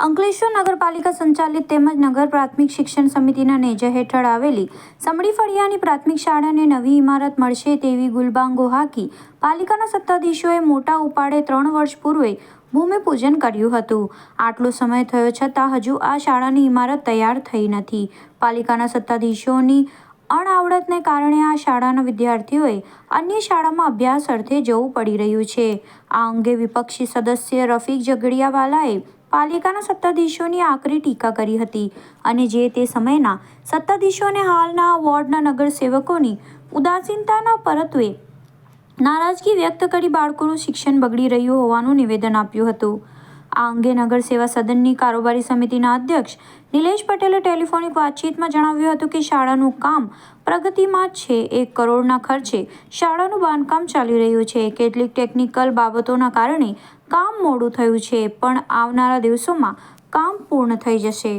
અંકલેશ્વર નગરપાલિકા સંચાલિત તેમજ નગર પ્રાથમિક શિક્ષણ સમિતિના નેજા હેઠળ આવેલી સમડી ફળિયાની પ્રાથમિક શાળાને નવી ઇમારત મળશે તેવી ગુલબાંગો હાકી પાલિકાના સત્તાધીશોએ મોટા ઉપાડે ત્રણ વર્ષ પૂર્વે ભૂમિપૂજન કર્યું હતું. આટલો સમય થયો છતાં હજુ આ શાળાની ઇમારત તૈયાર થઈ નથી. પાલિકાના સત્તાધીશોની અણઆવડતને કારણે આ શાળાના વિદ્યાર્થીઓએ અન્ય શાળામાં અભ્યાસ અર્થે જવું પડી રહ્યું છે. આ અંગે વિપક્ષી સદસ્ય રફીક ઝઘડિયાવાલાએ પાલિકાના સત્તાધીશોની આકરી ટીકા કરી હતી અને જે તે સમયના સત્તાધીશોને હાલના વોર્ડના નગરસેવકોની ઉદાસીનતાના પરત્વે નારાજગી વ્યક્ત કરી બાળકોનું શિક્ષણ બગડી રહ્યું હોવાનું નિવેદન આપ્યું હતું. આ અંગે નગર સેવા સદનની કારોબારી સમિતિના અધ્યક્ષ નિલેશ પટેલે ટેલિફોનિક વાતચીતમાં જણાવ્યું હતું કે શાળાનું કામ પ્રગતિમાં છે. એક કરોડના ખર્ચે શાળાનું બાંધકામ ચાલી રહ્યું છે. કેટલીક ટેકનિકલ બાબતોના કારણે કામ મોડું થયું છે, પણ આવનારા દિવસોમાં કામ પૂર્ણ થઈ જશે.